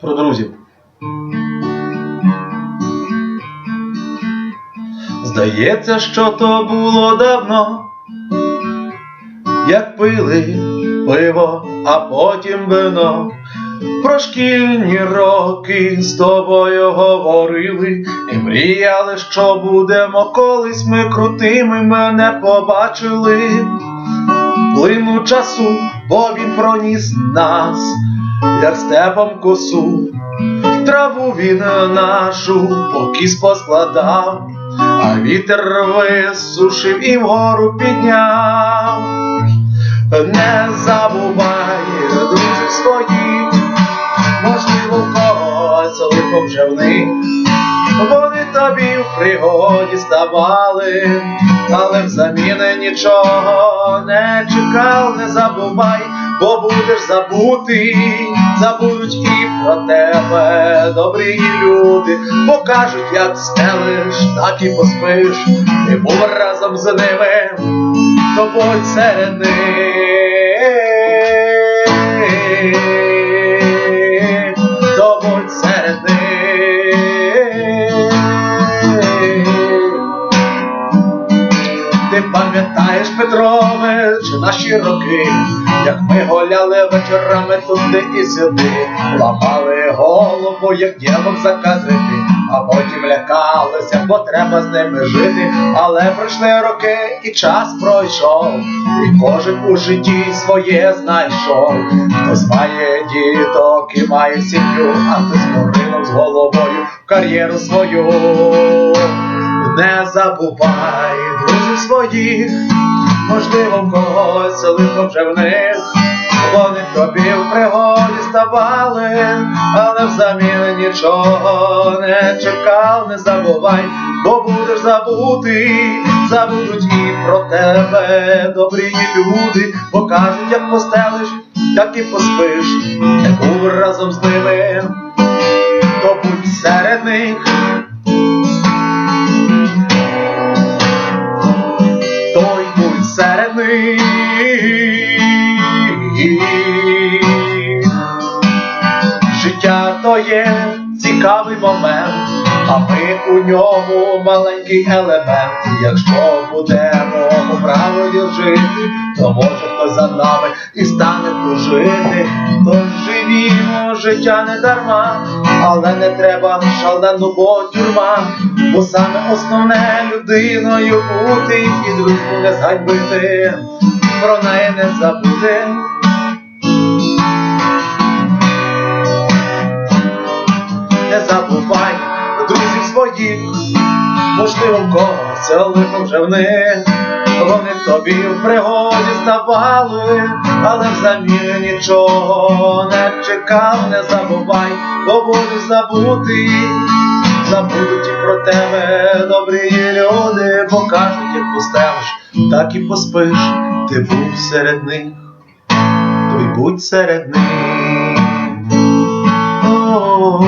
Про друзів. Здається, що то було давно, як пили пиво, а потім вино. Про шкільні роки з тобою говорили і мріяли, що будемо колись ми крутими мене побачили. Плину часу, бо він проніс нас, як степом косу, траву він нашу покіс поскладав, а вітер висушив і вгору підняв. Не забувай друзів своїх, можливо, когось лихо вже в них. Вони тобі в пригоді ставали, але взамін нічого не чекав, не забувай, бо будеш забутий, забудуть і про тебе добрі люди, покажуть, як стелиш, так і поспиш, ти був разом з ними, тобой серед них, Петрович, наші роки, як ми гуляли вечорами туди і сюди, ламали голову, як дівок закадрити, а потім лякалися, бо треба з ними жити. Але пройшли роки, і час пройшов, і кожен у житті своє знайшов. Хтось має діток і має сім'ю, а хтось поринув з головою в кар'єру свою. Не забувай друзів своїх, можливо, в когось лихо вже в них. Вони тобі в пригоді ставали, але взамін нічого не чекав, не забувай, бо будеш забутий, забудуть і про тебе добрі люди, покажуть, як постелиш, як і поспиш, не був разом з ними, то будь серед них. Життя то є цікавий момент, а ми у ньому маленький елемент. Якщо будемо правильно жити, то може хтось за нами і стане служити. Тож живімо життя не дарма, але не треба шалену бо тюрма, бо саме основне людиною бути і дружбу не зганьбити, про неї не забути. Не забувай друзів своїх, можливо, в когось це лихо вже в них. Вони тобі в пригоді ставали, але взамін нічого не чекав, не забувай, бо будеш забути, забудуть про тебе добрі люди, покажуть, як постелиш, так і поспиш, ти був серед них, то й будь серед них. О.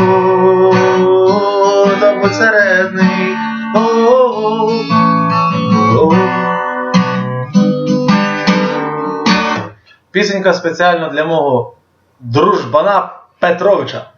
Пісенька спеціально для мого дружбана Петровича.